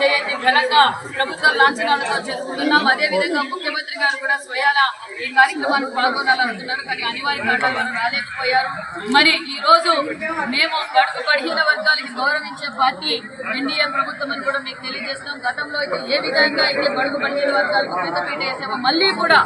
Yeah, yeah. ఎంతో లాంఛనాలతో జరుపుకుంటున్నాం అదే విధంగా ముఖ్యమంత్రి గారు కూడా స్వయాల ఈ కార్యక్రమానికి పాల్గొనాలనుకున్నారు. కానీ అనివార్య కారణాల వల్ల రాలేకపోయారు. మరి ఈ రోజు మేము గడుపు బడిహీన వర్గాలకి గౌరవించే పార్టీ ఎన్డీఏ ప్రభుత్వం అని కూడా మీకు తెలియజేస్తాం గతంలో అయితే ఏ విధంగా అయితే బడుగు బడిహీన వర్గాలకు పెద్దపీట వేసామో మళ్ళీ కూడా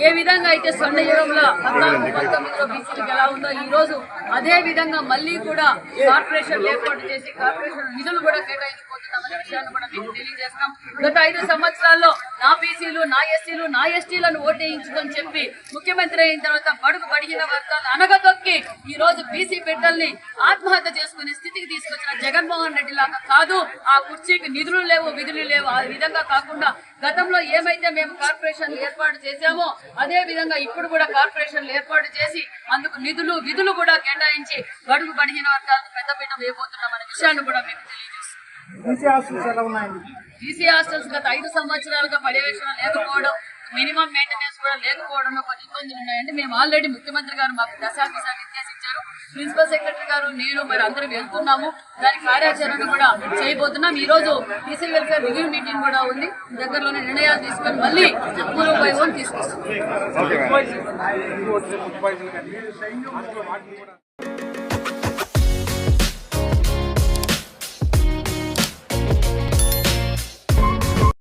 ఏ విధంగా అయితే సొంత యుగంలో పద్నాలుగు పంతొమ్మిదిలో బీసీలకు ఎలా ఉందో ఈ రోజు అదే విధంగా మళ్ళీ కూడా కార్పొరేషన్ ఏర్పాటు చేసి కార్పొరేషన్ నిధులు కూడా కేటాయించబోతున్నామనే విషయాన్ని కూడా తెలియజేస్తాం గత ఐదు సంవత్సరాల్లో నా బీసీలు నా ఎస్సీలు నా ఎస్టీలను ఓటేయించుకొని చెప్పి ముఖ్యమంత్రి అయిన తర్వాత బడుగు బడిగిన వర్గాలు అనగదొక్కి ఈ రోజు బీసీ బిడ్డల్ని ఆత్మహత్య చేసుకునే స్థితికి తీసుకొచ్చిన జగన్మోహన్ రెడ్డి లాగా కాదు. ఆ కుర్చీకి నిధులు లేవు విధులు లేవు. ఆ విధంగా కాకుండా గతంలో ఏమైతే మేము కార్పొరేషన్లు ఏర్పాటు చేశామో అదే విధంగా ఇప్పుడు కూడా కార్పొరేషన్లు ఏర్పాటు చేసి అందుకు నిధులు విధులు కూడా కేటాయించి బడుగు బడిగిన వర్గాలకు పెద్దపీట వేయబోతున్నామనే విషయాన్ని కూడా మేము తెలియజేస్తాం బీసీ హాస్టల్స్ ఎలా ఉన్నాయండి? బీసీ హాస్టల్స్ గత ఐదు సంవత్సరాలుగా పర్యవేక్షణ లేకపోవడం మినిమం మెయింటెనెన్స్ కూడా లేకపోవడంలో కొన్ని ఇబ్బందులు ఉన్నాయండి. మేము ఆల్రెడీ ముఖ్యమంత్రి గారు మాకు దశాదిశ నిర్దేశించారు. ప్రిన్సిపల్ సెక్రటరీ గారు నేను మరి అందరూ వెళ్తున్నాము. దాని కార్యాచరణ కూడా చేయబోతున్నాం. ఈ రోజు బీసీ వెల్ఫేర్ రివ్యూ మీటింగ్ కూడా ఉంది. దగ్గరలోనే నిర్ణయాలు తీసుకొని మళ్ళీ పూర్వ వైభవం తీసుకొస్తాం